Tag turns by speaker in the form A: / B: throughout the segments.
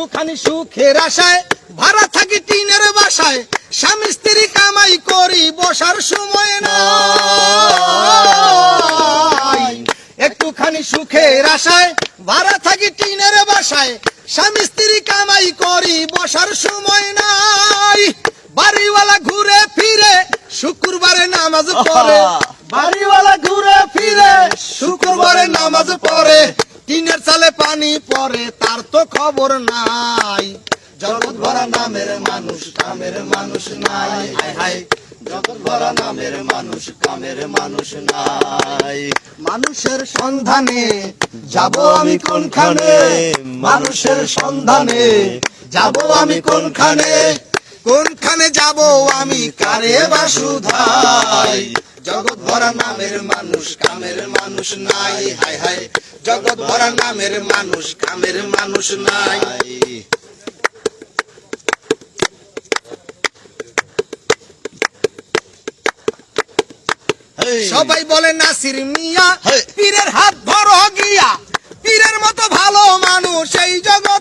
A: একটুখানি সুখের আশায় ভাড়া থাকি টিনের বাসায় স্বামী স্ত্রী কামাই করি বসার সময় নাই। একটুখানি সুখের আশায় ভাড়া থাকি টিনের বাসায় স্বামী স্ত্রী কামাই করি বসার সময় নাই। বাড়িওয়ালা ঘুরে ফিরে শুক্রবারে নামাজ পড়ে। বাড়িওয়ালা ঘুরে ফিরে শুক্রবারে নামাজ পড়ে। টিনের চালে পানি পরে তার তো খবর নাই। জগৎ ভরা নামের মানুষ, কামের মানুষ নাই। হায় হায়, জগৎ ভরা নামের মানুষ, কামের মানুষ নাই। মানুষের সন্ধানে যাব আমি কোনখানে? মানুষের সন্ধানে যাব আমি কোনখানে? কোনখানে যাব আমি কারে জগৎ ভরা নামের মানুষ কামের মানুষ নাই। হায় হায় জগৎ ভরা নামের মানুষ কামের মানুষ নাই। সবাই বলে নাসির মিয়া পীরের হাত ধরো গিয়া। পীরের মতো ভালো মানুষ এই জগতে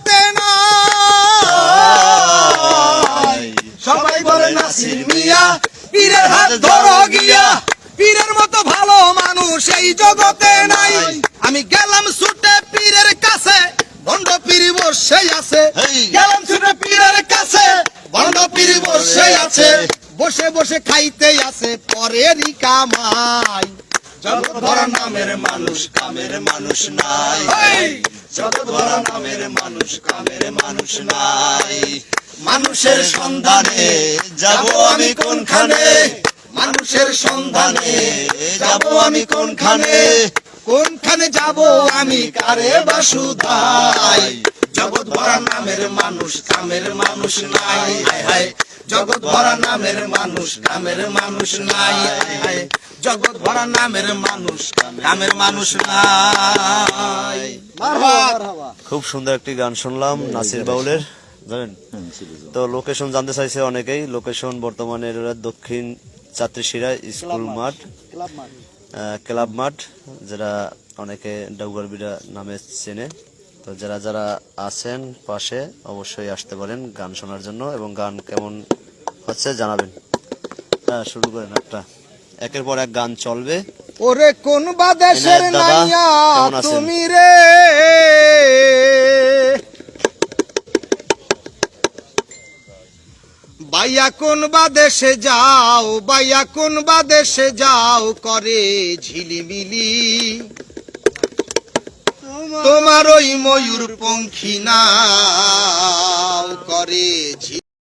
A: পীরের হাত ধরো গিয়া। পীরের মতো ভালো মানুষ এই জগতে নাই। আমি গেলাম ছুটে পীরের কাছে। ভণ্ড পীর বসে আছে। গেলাম ছুটে পীরের কাছে। ভণ্ড পীর বসে আছে। বসে বসে খাইতে আছে পরেরই কামাই। জগৎ ভরা নামের মানুষ কামের মানুষ নাই। জগৎ ভরা নামের মানুষ কামের মানুষ নাই। মানুষের সন্ধানে যাব আমি কোনখানে? মানুষের সন্ধানে যাব আমি কোনখানে? কোনখানে যাব আমি? কারে বাসুধাই জগৎ ভরা নামের মানুষ, কামের মানুষ নাই। জগৎ ভরা নামের মানুষ, কামের মানুষ নাই। জগৎ ভরা নামের মানুষ, কামের মানুষ নাই।
B: খুব সুন্দর একটি গান শুনলাম, নাসির বাউলের। জানেন তো লোকেশন জানতে চাইছে অনেকেই। লোকেশন বর্তমানে দক্ষিণ চাত্রিশিরা স্কুল মাঠ। ক্লাব মাঠ। যেটা অনেকে ডাউগারবিড়া নামে চেনে। তো যারা যারা আছেন পাশে অবশ্যই আসতে পারেন গান শোনার জন্য এবং গান কেমন হচ্ছে জানাবেন। হ্যাঁ শুরু করেন একটা। একের পর এক গান চলবে।
A: ওরে কোন বা দেশের
B: দাদা,
A: নাইয়া তুমি রে? বাইয়া কোন বা দেশে যাও, বাইয়া কোন বা দেশে যাও, করে ঝিলিমিলি। তোমার ওই ময়ূর পঙ্খী না করে ঝিলি